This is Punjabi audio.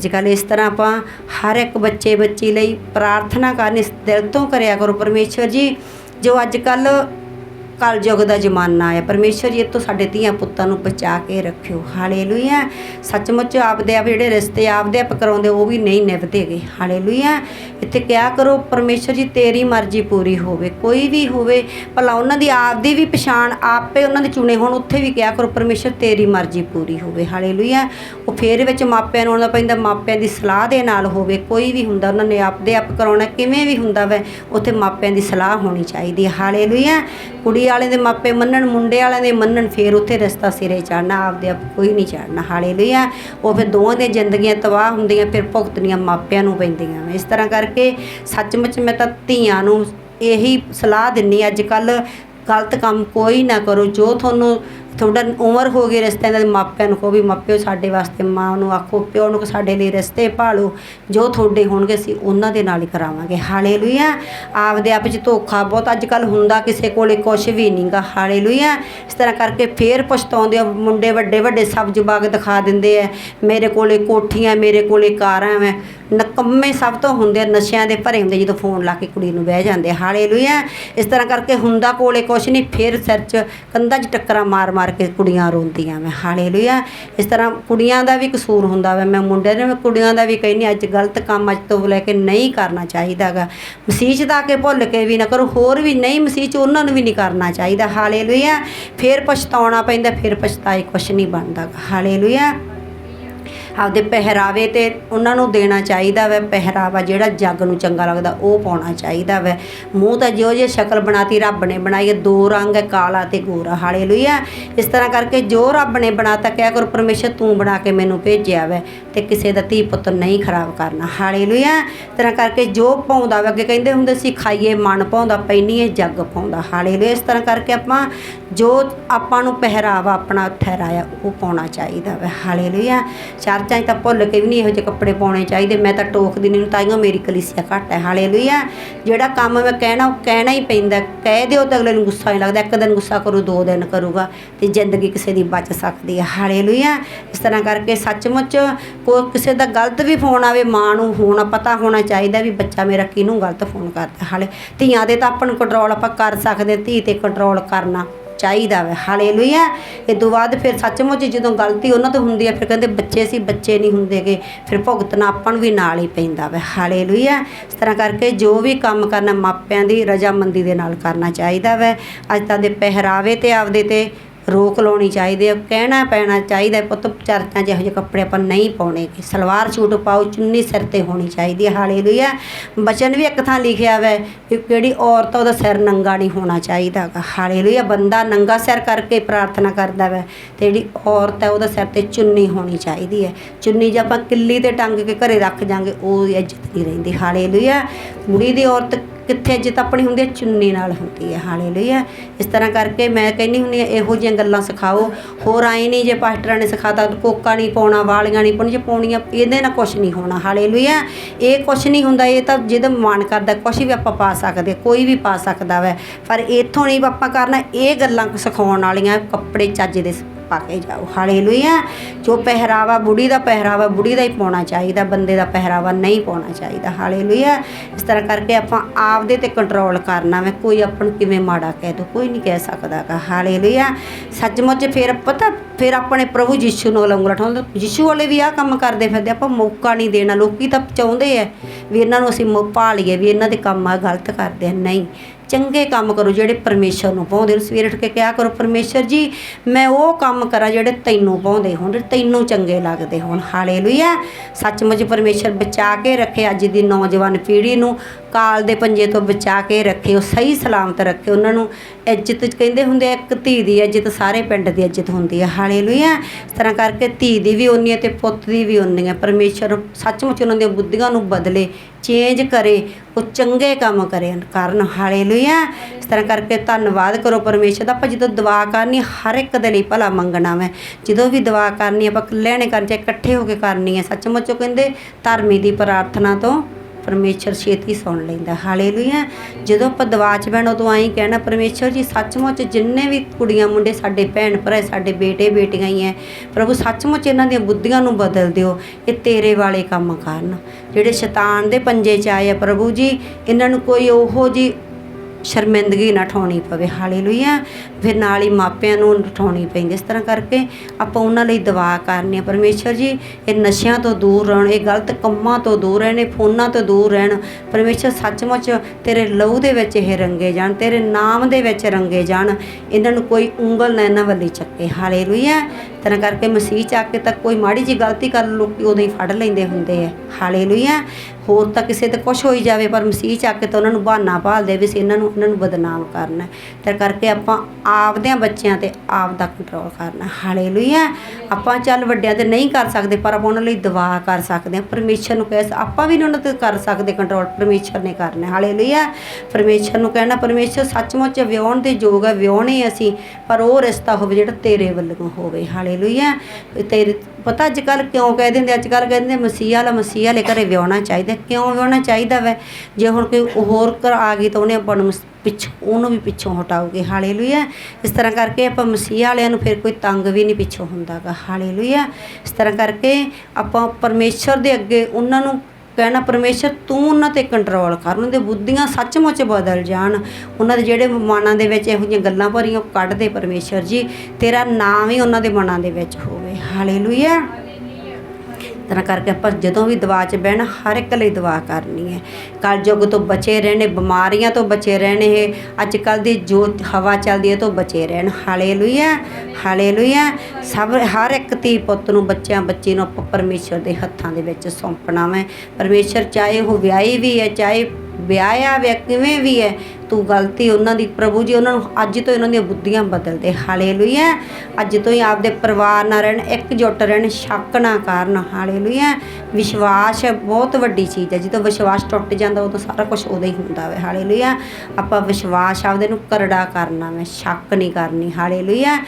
ਅੱਜ ਕੱਲ੍ਹ ਇਸ ਤਰ੍ਹਾਂ ਆਪਾਂ ਹਰ ਇੱਕ ਬੱਚੇ ਬੱਚੀ ਲਈ ਪ੍ਰਾਰਥਨਾ ਕਰਨ ਇਸ ਦਿਲ ਤੋਂ ਕਰਿਆ ਕਰੋ। ਪਰਮੇਸ਼ਵਰ ਜੀ, ਜੋ ਅੱਜ ਕੱਲ੍ਹ ਕਲਯੁਗ ਦਾ ਜ਼ਮਾਨਾ ਹੈ। ਪਰਮੇਸ਼ਰ ਜੀ, ਇਹ ਤੋਂ ਸਾਡੇ ਧੀਆਂ ਪੁੱਤਾਂ ਨੂੰ ਬਚਾ ਕੇ ਰੱਖਿਓ। ਹਾਲੇਲੂਇਆ। ਸੱਚਮੁੱਚ ਆਪਦੇ ਆਪ ਜਿਹੜੇ ਰਿਸ਼ਤੇ ਆਪਦੇ ਆਪ ਕਰਾਉਂਦੇ, ਉਹ ਵੀ ਨਹੀਂ ਨਿਭਦੇਗੇ। ਹਾਲੇਲੂਇਆ। ਇੱਥੇ ਕਿਹਾ ਕਰੋ, ਪਰਮੇਸ਼ਰ ਜੀ, ਤੇਰੀ ਮਰਜ਼ੀ ਪੂਰੀ ਹੋਵੇ। ਕੋਈ ਵੀ ਹੋਵੇ, ਭਲਾ ਉਹਨਾਂ ਦੀ ਆਪਦੀ ਵੀ ਪਛਾਣ ਆਪੇ ਉਹਨਾਂ ਦੇ ਚੁਣੇ ਹੋਣ, ਉੱਥੇ ਵੀ ਕਿਹਾ ਕਰੋ, ਪਰਮੇਸ਼ਰ ਤੇਰੀ ਮਰਜ਼ੀ ਪੂਰੀ ਹੋਵੇ। ਹਾਲੇਲੂਇਆ। ਉਹ ਫੇਰ ਵਿੱਚ ਮਾਪਿਆਂ ਨੂੰ ਆਉਣਾ ਪੈਂਦਾ, ਮਾਪਿਆਂ ਦੀ ਸਲਾਹ ਦੇ ਨਾਲ ਹੋਵੇ। ਕੋਈ ਵੀ ਹੁੰਦਾ, ਉਹਨਾਂ ਨੇ ਆਪਦੇ ਆਪ ਕਰਾਉਣਾ, ਕਿਵੇਂ ਵੀ ਹੁੰਦਾ ਵੈ, ਉੱਥੇ ਮਾਪਿਆਂ ਦੀ ਸਲਾਹ ਹੋਣੀ ਚਾਹੀਦੀ ਹੈ। ਹਾਲੇਲੂਇਆ। ਕੁੜੀ ਵਾਲੇ ਦੇ ਮਾਪੇ ਮੰਨਣ, ਮੁੰਡੇ ਵਾਲਿਆਂ ਦੇ ਮੰਨਣ, ਫੇਰ ਉੱਥੇ ਰਸਤਾ ਸਿਰੇ ਚੜਨਾ ਆਪਦੇ ਆਪ ਕੋਈ ਨਹੀਂ ਚੜਨਾ ਹਾਲੇਲੂਇਆ। ਉਹ ਫਿਰ ਦੋਵਾਂ ਦੀਆਂ ਜ਼ਿੰਦਗੀਆਂ ਤਬਾਹ ਹੁੰਦੀਆਂ, ਫਿਰ ਭੁਗਤਣੀਆਂ ਮਾਪਿਆਂ ਨੂੰ ਪੈਂਦੀਆਂ ਇਸ ਤਰ੍ਹਾਂ ਕਰਕੇ ਸੱਚਮੁੱਚ ਮੈਂ ਤਾਂ ਧੀਆਂ ਨੂੰ ਇਹੀ ਸਲਾਹ ਦਿੰਨੀ ਅੱਜ ਕੱਲ ਗਲਤ ਕੰਮ ਕੋਈ ਨਾ ਕਰੋ। ਜੋ ਤੁਹਾਨੂੰ ਤੁਹਾਡਾ ਉਮਰ ਹੋ ਗਈ ਰਿਸ਼ਤਿਆਂ ਦੇ ਮਾਪਿਆਂ ਨੂੰ ਕਹੋ ਵੀ ਮਾਪਿਓ ਸਾਡੇ ਵਾਸਤੇ ਮਾਂ ਨੂੰ ਆਖੋ ਪਿਓ ਨੂੰ ਕਿ ਸਾਡੇ ਲਈ ਰਿਸ਼ਤੇ ਭਾਲੋ ਜੋ ਤੁਹਾਡੇ ਹੋਣਗੇ ਅਸੀਂ ਉਹਨਾਂ ਦੇ ਨਾਲ ਹੀ ਕਰਾਵਾਂਗੇ। ਹਾਲੇਲੂਇਆ। ਆਪਦੇ ਆਪ 'ਚ ਧੋਖਾ ਬਹੁਤ ਅੱਜ ਕੱਲ ਹੁੰਦਾ ਕਿਸੇ ਕੋਲੇ ਕੁਝ ਵੀ ਨਹੀਂਗਾ। ਹਾਲੇਲੂਇਆ। ਇਸ ਤਰ੍ਹਾਂ ਕਰਕੇ ਫੇਰ ਪਛਤਾਉਂਦੇ ਆ ਮੁੰਡੇ ਵੱਡੇ ਵੱਡੇ ਸਬਜ਼ ਬਾਗ ਦਿਖਾ ਦਿੰਦੇ ਆ ਮੇਰੇ ਕੋਲੇ ਕੋਠੀਆਂ ਮੇਰੇ ਕੋਲੇ ਕਾਰਾਂ ਮੈਂ ਨਕੰਮੇ ਸਭ ਤੋਂ ਹੁੰਦੇ ਆ, ਨਸ਼ਿਆਂ ਦੇ ਭਰੇ ਹੁੰਦੇ ਜਦੋਂ ਫੋਨ ਲਾ ਕੇ ਕੁੜੀ ਨੂੰ ਬਹਿ ਜਾਂਦੇ ਹਾਲੇਲੂਇਆ। ਇਸ ਤਰ੍ਹਾਂ ਕਰਕੇ ਹੁੰਦਾ ਕੋਲੇ ਕੁਛ ਨਹੀਂ ਫਿਰ ਸਿਰ 'ਚ ਕੰਧਾਂ 'ਚ ਟੱਕਰਾਂ ਮਾਰ ਮਾਰ ਕੇ ਕੁੜੀਆਂ ਰੋਂਦੀਆਂ ਮੈਂ, ਹਾਲੇਲੂਇਆ। ਇਸ ਤਰ੍ਹਾਂ ਕੁੜੀਆਂ ਦਾ ਵੀ ਕਸੂਰ ਹੁੰਦਾ ਵਾ। ਮੈਂ ਮੁੰਡਿਆਂ ਨੂੰ ਕੁੜੀਆਂ ਦਾ ਵੀ ਕਹਿੰਦੀ ਅੱਜ ਗਲਤ ਕੰਮ ਅੱਜ ਤੋਂ ਲੈ ਕੇ ਨਹੀਂ ਕਰਨਾ ਚਾਹੀਦਾਗਾ ਮਸੀਹ ਦਾ ਕੇ ਭੁੱਲ ਕੇ ਵੀ ਨਾ ਕਰੋ, ਹੋਰ ਵੀ ਨਹੀਂ ਮਸੀਹ 'ਚ ਉਹਨਾਂ ਨੂੰ ਵੀ ਨਹੀਂ ਕਰਨਾ ਚਾਹੀਦਾ। ਹਾਲੇਲੂਇਆ। ਫਿਰ ਪਛਤਾਉਣਾ ਪੈਂਦਾ, ਫਿਰ ਪਛਤਾਏ ਕੁਛ ਨਹੀਂ ਬਣਦਾ ਹਾਲੇਲੂਇਆ। ਆਪਦੇ ਪਹਿਰਾਵੇ ਤੇ ਉਹਨਾਂ ਨੂੰ ਦੇਣਾ ਚਾਹੀਦਾ ਵੈ। ਪਹਿਰਾਵਾ ਜਿਹੜਾ ਜੱਗ ਨੂੰ ਚੰਗਾ ਲੱਗਦਾ, ਉਹ ਪਾਉਣਾ ਚਾਹੀਦਾ ਵੈ। ਮੂੰਹ ਤਾਂ ਜਿਉਂ ਜਿਹੀ ਸ਼ਕਲ ਬਣਾਤੀ, ਰੱਬ ਨੇ ਬਣਾਈ ਹੈ ਦੋ ਰੰਗ ਹੈ, ਕਾਲਾ ਤੇ ਗੋਰਾ। ਹਾਲੇਲੂਇਆ। ਇਸ ਤਰ੍ਹਾਂ ਕਰਕੇ ਜੋ ਰੱਬ ਨੇ ਬਣਾਤਾ, ਕਹਿ ਕਰ ਪਰਮੇਸ਼ਰ, ਤੂੰ ਬਣਾ ਕੇ ਮੈਨੂੰ ਭੇਜਿਆ ਵੈ ਤੇ ਕਿਸੇ ਦਾ ਧੀ ਪੁੱਤ ਨਹੀਂ ਖਰਾਬ ਕਰਨਾ। ਹਾਲੇਲੂਇਆ। ਇਸ ਤਰ੍ਹਾਂ ਕਰਕੇ ਜੋ ਪਾਉਂਦਾ ਵੈ, ਅੱਗੇ ਕਹਿੰਦੇ ਹੁੰਦੇ ਸੀ, ਖਾਈਏ ਮਨ ਪਾਉਂਦਾ, ਪੈਣੀਏ ਜੱਗ ਪਾਉਂਦਾ। ਹਾਲੇਲੂਇਆ। ਇਸ ਤਰ੍ਹਾਂ ਕਰਕੇ ਆਪਾਂ ਜੋ ਆਪਾਂ ਨੂੰ ਪਹਿਰਾਵਾ ਆਪਣਾ ਠਹਿਰਾਇਆ, ਉਹ ਪਾਉਣਾ ਚਾਹੀਦਾ ਵੈ। ਹਾਲੇਲੂਇਆ। ਚਰਚਾਂ 'ਚ ਤਾਂ ਭੁੱਲ ਕੇ ਵੀ ਨਹੀਂ ਇਹੋ ਜਿਹੇ ਕੱਪੜੇ ਪਾਉਣੇ ਚਾਹੀਦੇ। ਮੈਂ ਤਾਂ ਟੋਕਦੀ ਨਹੀਂ ਤਾਈਓ ਮੇਰੀ ਕਲੀਸਿਆ ਘੱਟ ਹੈ। ਹਾਲੇਲੂਇਆ। ਜਿਹੜਾ ਕੰਮ ਮੈਂ ਕਹਿਣਾ, ਉਹ ਕਹਿਣਾ ਹੀ ਪੈਂਦਾ। ਕਹਿ ਦਿਓ ਤਾਂ ਅਗਲੇ ਨੂੰ ਗੁੱਸਾ ਨਹੀਂ ਲੱਗਦਾ। ਇੱਕ ਦਿਨ ਗੁੱਸਾ ਕਰੂ, ਦੋ ਦਿਨ ਕਰੂਗਾ ਤੇ ਜ਼ਿੰਦਗੀ ਕਿਸੇ ਦੀ ਬਚ ਸਕਦੀ ਹੈ। ਹਾਲੇਲੂਇਆ। ਇਸ ਤਰ੍ਹਾਂ ਕਰਕੇ ਸੱਚਮੁੱਚ ਕੋਈ ਕਿਸੇ ਦਾ ਗਲਤ ਵੀ ਫੋਨ ਆਵੇ, ਮਾਂ ਨੂੰ ਹੋਣਾ ਪਤਾ ਹੋਣਾ ਚਾਹੀਦਾ ਵੀ ਬੱਚਾ ਮੇਰਾ ਕਿਹਨੂੰ ਗਲਤ ਫੋਨ ਕਰਦਾ। ਹਾਲੇ ਧੀਆਂ ਦੇ ਤਾਂ ਆਪਾਂ ਨੂੰ ਕੰਟਰੋਲ ਆਪਾਂ ਕਰ ਸਕਦੇ ਧੀ ਤੇ ਕੰਟਰੋਲ ਕਰਨਾ। ਚਾਹੀਦਾ ਵੈ। ਹਾਲੇਲੂਇਆ ਇਹ ਤੋਂ ਬਾਅਦ ਫਿਰ ਸੱਚਮੁੱਚ ਜਦੋਂ ਗਲਤੀ ਉਹਨਾਂ ਤੋਂ ਹੁੰਦੀ ਹੈ ਫਿਰ ਕਹਿੰਦੇ ਬੱਚੇ ਸੀ, ਬੱਚੇ ਨਹੀਂ ਹੁੰਦੇਗੇ ਫਿਰ ਭੁਗਤਣਾ ਆਪਾਂ ਨੂੰ ਵੀ ਨਾਲ ਹੀ ਪੈਂਦਾ ਵੈ। ਹਾਲੇਲੂਇਆ ਇਸ ਤਰ੍ਹਾਂ ਕਰਕੇ ਜੋ ਵੀ ਕੰਮ ਕਰਨਾ, ਮਾਪਿਆਂ ਦੀ ਰਜਾਮੰਦੀ ਦੇ ਨਾਲ ਕਰਨਾ ਚਾਹੀਦਾ ਵੈ। ਅੱਜ ਤਾਂ ਦੇ ਪਹਿਰਾਵੇ ਤੇ ਆਪਦੇ ਤੇ ਰੋਕ ਲਾਉਣੀ ਚਾਹੀਦੀ ਹੈ, ਕਹਿਣਾ ਪੈਣਾ ਚਾਹੀਦਾ ਪੁੱਤ ਚਰਚਾਂ 'ਚ ਇਹੋ ਜਿਹੇ ਕੱਪੜੇ ਆਪਾਂ ਨਹੀਂ ਪਾਉਣੇ ਗੇ। ਸਲਵਾਰ ਸੂਟ ਪਾਓ, ਚੁੰਨੀ ਸਿਰ ਤੇ ਹੋਣੀ ਚਾਹੀਦੀ ਹੈ, ਹਾਲੇਲੂਇਆ। ਬਚਨ ਵੀ ਇੱਕ ਥਾਂ ਲਿਖਿਆ ਹੋਇਆ ਹੈ ਕਿ ਕਿਹੜੀ ਔਰਤ ਉਹਦਾ ਸਿਰ ਨੰਗਾ ਨਹੀਂ ਹੋਣਾ ਚਾਹੀਦਾ ਗਾ। ਹਾਲੇਲੂਇਆ, ਬੰਦਾ ਨੰਗਾ ਸਿਰ ਕਰਕੇ ਪ੍ਰਾਰਥਨਾ ਕਰਦਾ ਵੈ ਤੇ ਜਿਹੜੀ ਔਰਤ ਹੈ ਉਹਦਾ ਸਿਰ ਤੇ ਚੁੰਨੀ ਹੋਣੀ ਚਾਹੀਦੀ ਹੈ। ਚੁੰਨੀ ਜੇ ਆਪਾਂ ਕਿੱਲੀ ਤੇ ਟੰਗ ਕੇ ਘਰੇ ਰੱਖ ਜਾਾਂਗੇ ਉਹ ਇੱਜ਼ਤ ਨਹੀਂ ਰਹਿੰਦੀ। ਹਾਲੇਲੂਇਆ, ਕੁੜੀ ਦੀ ਔਰਤ ਕਿੱਥੇ ਇੱਜ਼ਤ ਆਪਣੀ ਹੁੰਦੀ ਹੈ ਚੁੰਨੀ ਨਾਲ ਹੁੰਦੀ ਹੈ ਹਾਲੇਲੂਇਆ ਇਸ ਤਰ੍ਹਾਂ ਕਰਕੇ ਮੈਂ ਕਹਿੰਦੀ ਹੁੰਦੀ ਹਾਂ ਇਹੋ ਜਿਹੀਆਂ ਗੱਲਾਂ ਸਿਖਾਓ। ਹੋਰ ਆਏ ਨਹੀਂ ਜੇ ਪਾਸਟਰਾਂ ਨੇ ਸਿਖਾਤਾ ਕੋਕਾ ਨਹੀਂ ਪਾਉਣਾ, ਵਾਲੀਆਂ ਨਹੀਂ ਪਾਉਣੀ ਜੇ ਪਾਉਣੀਆਂ, ਇਹਦੇ ਨਾਲ ਕੁਝ ਨਹੀਂ ਹੋਣਾ ਹਾਲੇਲੂਇਆ ਇਹ ਕੁਝ ਨਹੀਂ ਹੁੰਦਾ, ਇਹ ਤਾਂ ਜਿਹਦਾ ਮਨ ਕਰਦਾ ਕੁਝ ਵੀ ਆਪਾਂ ਪਾ ਸਕਦੇ ਕੋਈ ਵੀ ਪਾ ਸਕਦਾ ਵੈ। ਪਰ ਇੱਥੋਂ ਨਹੀਂ ਆਪਾਂ ਕਰਨਾ, ਇਹ ਗੱਲਾਂ ਸਿਖਾਉਣ ਵਾਲੀਆਂ ਕੱਪੜੇ ਚੱਜ ਦੇ ਪਾ ਕੇ ਜਾਓ। ਹਾਲੇਲੂਇਆ ਜੋ ਪਹਿਰਾਵਾ ਬੁੜੀ ਦਾ ਪਹਿਰਾਵਾ, ਬੁੜੀ ਦਾ ਹੀ ਪਾਉਣਾ ਚਾਹੀਦਾ, ਬੰਦੇ ਦਾ ਪਹਿਰਾਵਾ ਨਹੀਂ ਪਾਉਣਾ ਚਾਹੀਦਾ। ਹਾਲੇਲੂਇਆ ਇਸ ਤਰ੍ਹਾਂ ਕਰਕੇ ਆਪਾਂ ਆਪਦੇ ਤੇ ਕੰਟਰੋਲ ਕਰਨਾ ਵੇ। ਕੋਈ ਆਪਾਂ ਨੂੰ ਕਿਵੇਂ ਮਾੜਾ ਕਹਿ ਦੋ ਕੋਈ ਨਹੀਂ ਕਹਿ ਸਕਦਾਗਾ ਹਾਲੇਲੂਇਆ ਸੱਚਮੁੱਚ ਫਿਰ ਪਤਾ, ਫਿਰ ਆਪਣੇ ਪ੍ਰਭੂ ਯਿਸੂ ਨੂੰ ਉਂਗਲਾਂ ਠਾਉਂਦੇ ਯਿਸੂ ਵਾਲੇ ਵੀ ਆਹ ਕੰਮ ਕਰਦੇ ਫਿਰਦੇ, ਆਪਾਂ ਮੌਕਾ ਨਹੀਂ ਦੇਣਾ। ਲੋਕੀ ਤਾਂ ਚਾਹੁੰਦੇ ਆ ਵੀ ਇਹਨਾਂ ਨੂੰ ਅਸੀਂ ਮੌ- ਪਾ ਲਈਏ ਵੀ ਇਹਨਾਂ ਦੇ ਕੰਮ ਆ ਗਲਤ ਕਰਦੇ ਆ ਨਹੀਂ। ਚੰਗੇ ਕੰਮ ਕਰੋ ਜਿਹੜੇ ਪਰਮੇਸ਼ਰ ਨੂੰ ਪਾਉਂਦੇ। ਨੇ ਸਵੇਰ ਉੱਠ ਕੇ ਕਿਹਾ ਕਰੋ ਪਰਮੇਸ਼ਰ ਜੀ ਮੈਂ ਉਹ ਕੰਮ ਕਰਾਂ ਜਿਹੜੇ ਤੈਨੂੰ ਪਾਉਂਦੇ ਹੋਣ ਤੈਨੂੰ ਚੰਗੇ ਲੱਗਦੇ ਹੋਣ। ਹਾਲੇਲੂਇਆ। ਸੱਚਮੁੱਚ ਪਰਮੇਸ਼ਰ ਬਚਾ ਕੇ ਰੱਖੇ ਅੱਜ ਦੀ ਨੌਜਵਾਨ ਪੀੜ੍ਹੀ ਨੂੰ। ਕਾਲ ਦੇ ਪੰਜੇ ਤੋਂ ਬਚਾ ਕੇ ਰੱਖੇ ਉਹ ਸਹੀ ਸਲਾਮਤ ਰੱਖੇ। ਉਹਨਾਂ ਨੂੰ ਇੱਜ਼ਤ ਕਹਿੰਦੇ ਹੁੰਦੇ ਆ, ਇੱਕ ਧੀ ਦੀ ਇੱਜ਼ਤ ਸਾਰੇ ਪਿੰਡ ਦੀ ਇੱਜ਼ਤ ਹੁੰਦੀ ਹੈ ਹਾਲੇਲੂਇਆ। ਇਸ ਤਰ੍ਹਾਂ ਕਰਕੇ ਧੀ ਦੀ ਵੀ ਉਨੀ ਹੈ ਤੇ ਪੁੱਤ ਦੀ ਵੀ ਉਨੀ ਹੈ ਪਰਮੇਸ਼ਰ ਸੱਚਮੁੱਚ ਉਹਨਾਂ ਦੀਆਂ ਬੁੱਧੀਆਂ ਨੂੰ ਬਦਲੇ ਚੇਂਜ ਕਰੇ, ਉਹ ਚੰਗੇ ਕੰਮ ਕਰੇ। ਕਰਨ, ਹਾਲੇਲੂਇਆ। ਇਸ ਤਰ੍ਹਾਂ ਕਰਕੇ ਧੰਨਵਾਦ ਕਰੋ ਪਰਮੇਸ਼ਰ ਦਾ। ਆਪਾਂ ਜਦੋਂ ਦੁਆ ਕਰਨੀ, ਹਰ ਇੱਕ ਦੇ ਲਈ ਭਲਾ ਮੰਗਣਾ ਮੈਂ ਜਦੋਂ ਵੀ ਦੁਆ ਕਰਨੀ, ਆਪਾਂ ਲੈਣੇ ਕਰਨ, ਚਾਹੇ ਇਕੱਠੇ ਹੋ ਕੇ ਕਰਨੀ ਹੈ ਸੱਚਮੁੱਚ ਉਹ ਕਹਿੰਦੇ, ਧਰਮੀ ਦੀ ਪ੍ਰਾਰਥਨਾ ਤੋਂ ਪਰਮੇਸ਼ਰ ਛੇਤੀ ਸੁਣ ਲੈਂਦਾ। ਹਾਲੇਲੂਇਆ। ਜਦੋਂ ਆਪਾਂ ਦਵਾ ਚ ਬਹਿਣ, ਉਦੋਂ ਆਈ ਕਹਿਣਾ, ਪਰਮੇਸ਼ਰ ਜੀ, ਸੱਚਮੁੱਚ ਜਿੰਨੇ ਵੀ ਕੁੜੀਆਂ ਮੁੰਡੇ ਸਾਡੇ ਭੈਣ ਭਰਾ, ਸਾਡੇ ਬੇਟੇ, ਬੇਟੀਆਂ ਹੀ ਐ, ਪ੍ਰਭੂ ਸੱਚਮੁੱਚ ਇਹਨਾਂ ਦੀਆਂ ਬੁੱਧੀਆਂ ਨੂੰ ਬਦਲ ਦਿਓ। ਇਹ ਤੇਰੇ ਵਾਲੇ ਕੰਮ ਕਰਨ। ਜਿਹੜੇ ਸ਼ੈਤਾਨ ਦੇ ਪੰਜੇ ਚ ਆਏ ਆ ਪ੍ਰਭੂ ਜੀ, ਇਹਨਾਂ ਨੂੰ ਕੋਈ ਉਹੋ ਜੀ ਸ਼ਰਮਿੰਦਗੀ ਨਾ ਠਾਉਣੀ ਪਵੇ, ਹਾਲੇਲੂਇਆ। ਫਿਰ ਨਾਲ ਹੀ ਮਾਪਿਆਂ ਨੂੰ ਉਠਾਉਣੀ ਪੈਂਦੀ, ਇਸ ਤਰ੍ਹਾਂ ਕਰਕੇ ਆਪਾਂ ਉਹਨਾਂ ਲਈ ਦੁਆ ਕਰਨੀ ਆ। ਪਰਮੇਸ਼ਰ ਜੀ, ਇਹ ਨਸ਼ਿਆਂ ਤੋਂ ਦੂਰ ਰਹਿਣ, ਇਹ ਗਲਤ ਕੰਮਾਂ ਤੋਂ ਦੂਰ ਰਹਿਣ, ਇਹ ਫੋਨਾਂ ਤੋਂ ਦੂਰ ਰਹਿਣ। ਪਰਮੇਸ਼ਰ ਸੱਚਮੁੱਚ ਤੇਰੇ ਲਹੂ ਦੇ ਵਿੱਚ ਇਹ ਰੰਗੇ ਜਾਣ, ਤੇਰੇ ਨਾਮ ਦੇ ਵਿੱਚ ਰੰਗੇ ਜਾਣ। ਇਹਨਾਂ ਨੂੰ ਕੋਈ ਉਂਗਲ ਨਾ ਇਹਨਾਂ ਵੱਲੇ ਚੱਕੇ। ਹਾਲੇਲੂਇਆ। ਤਰ੍ਹਾਂ ਕਰਕੇ ਮਸੀਹ ਚ ਆ ਕੇ ਤਾਂ ਕੋਈ ਮਾੜੀ ਜੀ ਗਲਤੀ ਕਰ ਲੋਕੀ ਉਦੋਂ ਹੀ ਫੜ ਲੈਂਦੇ ਹੁੰਦੇ ਆ। ਹਾਲੇਲੂਇਆ। ਹੋਰ ਤਾਂ ਕਿਸੇ ਤੇ ਕੁਝ ਹੋਈ ਜਾਵੇ, ਪਰ ਮਸੀਹ ਚ ਆ ਕੇ ਤਾਂ ਉਹਨਾਂ ਨੂੰ ਬਹਾਨਾ ਭਾਲਦੇ ਵੀ ਸੀ ਇਹਨਾਂ ਨੂੰ ਉਹਨਾਂ ਨੂੰ ਬਦਨਾਮ ਕਰਨਾ ਤੇ ਕਰਕੇ ਆਪਾਂ ਆਪਦਿਆਂ ਬੱਚਿਆਂ ਤੇ ਆਪ ਦਾ ਕੰਟਰੋਲ ਕਰਨਾ ਹਾਲੇਲੂਇਆ। ਆਪਾਂ ਚੱਲ ਵੱਡਿਆਂ ਤੇ ਨਹੀਂ ਕਰ ਸਕਦੇ, ਪਰ ਆਪਾਂ ਉਹਨਾਂ ਲਈ ਦੁਆ ਕਰ ਸਕਦੇ ਹਾਂ। ਪਰਮੇਸ਼ਰ ਨੂੰ ਕਹਿ ਆਪਾਂ ਵੀ ਨੀ ਉਹਨਾਂ ਤੇ ਕਰ ਸਕਦੇ ਕੰਟਰੋਲ ਪਰਮੇਸ਼ਰ ਨੇ ਕਰਨਾ ਹਾਲੇਲੂਇਆ। ਪਰਮੇਸ਼ਰ ਨੂੰ ਕਹਿਣਾ, ਪਰਮੇਸ਼ਰ ਸੱਚਮੁੱਚ ਵਿਆਹਣ ਦੇ ਯੋਗ ਹੈ, ਵਿਆਹਣੇ ਅਸੀਂ, ਪਰ ਉਹ ਰਿਸ਼ਤਾ ਹੋਵੇ ਜਿਹੜਾ ਤੇਰੇ ਵੱਲੋਂ ਹੋਵੇ। ਹਾਲੇਲੂਇਆ। ਤੇਰੇ, ਪਤਾ ਅੱਜ ਕੱਲ ਕਿਉਂ ਕਹਿ ਦਿੰਦੇ ਅੱਜ ਕੱਲ ਕਹਿੰਦੇ ਮਸੀਹ ਵਾਲਾ ਮਸੀਹ ਵਾਲੇ ਘਰੇ ਵਿਆਹਣਾ ਚਾਹੀਦਾ। ਕਿਉਂ ਹੋਣਾ ਚਾਹੀਦਾ ਵੈ। ਜੇ ਹੁਣ ਕੋਈ ਹੋਰ ਘਰ ਆ ਗਈ ਤਾਂ ਉਹਨੇ ਆਪਾਂ ਨੂੰ ਪਿੱਛੋਂ ਉਹਨੂੰ ਵੀ ਪਿੱਛੋਂ ਹਟਾਓਗੇ। ਹਾਲੇਲੂਇਆ। ਇਸ ਤਰ੍ਹਾਂ ਕਰਕੇ ਆਪਾਂ ਮਸੀਹ ਵਾਲਿਆਂ ਨੂੰ ਫਿਰ ਕੋਈ ਤੰਗ ਵੀ ਨਹੀਂ ਪਿੱਛੋਂ ਹੁੰਦਾਗਾ। ਹਾਲੇਲੂਇਆ। ਇਸ ਤਰ੍ਹਾਂ ਕਰਕੇ ਆਪਾਂ ਪਰਮੇਸ਼ਰ ਦੇ ਅੱਗੇ ਉਹਨਾਂ ਨੂੰ ਕਹਿਣਾ, ਪਰਮੇਸ਼ਰ, ਤੂੰ ਉਹਨਾਂ ਤੇ ਕੰਟਰੋਲ ਕਰ। ਉਹਨਾਂ ਦੇ ਬੁੱਧੀਆਂ ਸੱਚਮੁੱਚ ਬਦਲ ਜਾਣ। ਉਹਨਾਂ ਦੇ ਜਿਹੜੇ ਮਨਾਂ ਦੇ ਵਿੱਚ ਇਹੋ ਜਿਹੀਆਂ ਗੱਲਾਂ ਭਰੀਆਂ ਉਹ ਕੱਢ ਦੇ ਪਰਮੇਸ਼ਰ ਜੀ। ਤੇਰਾ ਨਾਮ ਹੀ ਉਹਨਾਂ ਦੇ ਮਨਾਂ ਦੇ ਵਿੱਚ ਹੋਵੇ। ਹਾਲੇਲੂਇਆ। ਤਰ੍ਹਾਂ ਕਰਕੇ ਆਪਾਂ ਜਦੋਂ ਵੀ ਦਵਾ 'ਚ ਬਹਿਣਾ, ਹਰ ਇੱਕ ਲਈ ਦਵਾ ਕਰਨੀ ਹੈ। ਕਲਯੁੱਗ ਤੋਂ ਬਚੇ ਰਹਿਣੇ, ਬਿਮਾਰੀਆਂ ਤੋਂ ਬਚੇ ਰਹਿਣੇ, ਇਹ ਅੱਜ ਕੱਲ ਦੀ ਜੋ ਹਵਾ ਚੱਲਦੀ ਹੈ ਤੋਂ ਬਚੇ ਰਹਿਣ। Hallelujah hallelujah. ਸਭ, ਹਰ ਇੱਕ ਧੀ ਪੁੱਤ ਨੂੰ ਬੱਚਿਆਂ, ਬੱਚੀ ਨੂੰ ਆਪਾਂ ਪਰਮੇਸ਼ਰ ਦੇ ਹੱਥਾਂ ਦੇ ਵਿੱਚ ਸੌਂਪਣਾ ਵਾ। ਪਰਮੇਸ਼ਰ ਚਾਹੇ ਉਹ ਵਿਆਹੀ ਵੀ ਹੈ, ਚਾਹੇ ਵਿਆਹਿਆ ਵੇ ਕਿਵੇਂ ਵੀ ਹੈ, ਤੂੰ ਗਲਤੀ ਉਹਨਾਂ ਦੀ ਪ੍ਰਭੂ ਜੀ, ਉਹਨਾਂ ਨੂੰ ਅੱਜ ਤੋਂ ਇਹਨਾਂ ਦੀਆਂ ਬੁੱਧੀਆਂ ਬਦਲ ਦੇ। ਹਾਲੇਲੂਇਆ। ਅੱਜ ਤੋਂ ਹੀ ਆਪਦੇ ਪਰਿਵਾਰ ਨਾਲ ਰਹਿਣ, ਇਕਜੁੱਟ ਰਹਿਣ, ਸ਼ੱਕ ਨਾ ਕਰਨ। ਹਾਲੇਲੂਇਆ। ਵਿਸ਼ਵਾਸ ਬਹੁਤ ਵੱਡੀ ਚੀਜ਼ ਹੈ। ਜਦੋਂ ਵਿਸ਼ਵਾਸ ਟੁੱਟ ਜਾਂਦਾ, ਉਦੋਂ ਸਾਰਾ ਕੁਝ ਉਦੋਂ ਹੀ ਹੁੰਦਾ ਵੇ। ਹਾਲੇਲੂਇਆ। ਆਪਾਂ ਵਿਸ਼ਵਾਸ ਆਪਦੇ ਨੂੰ ਕਰੜਾ ਕਰਨਾ ਵੇ, ਸ਼ੱਕ ਨਹੀਂ ਕਰਨੀ। ਹਾਲੇਲੂਇਆ।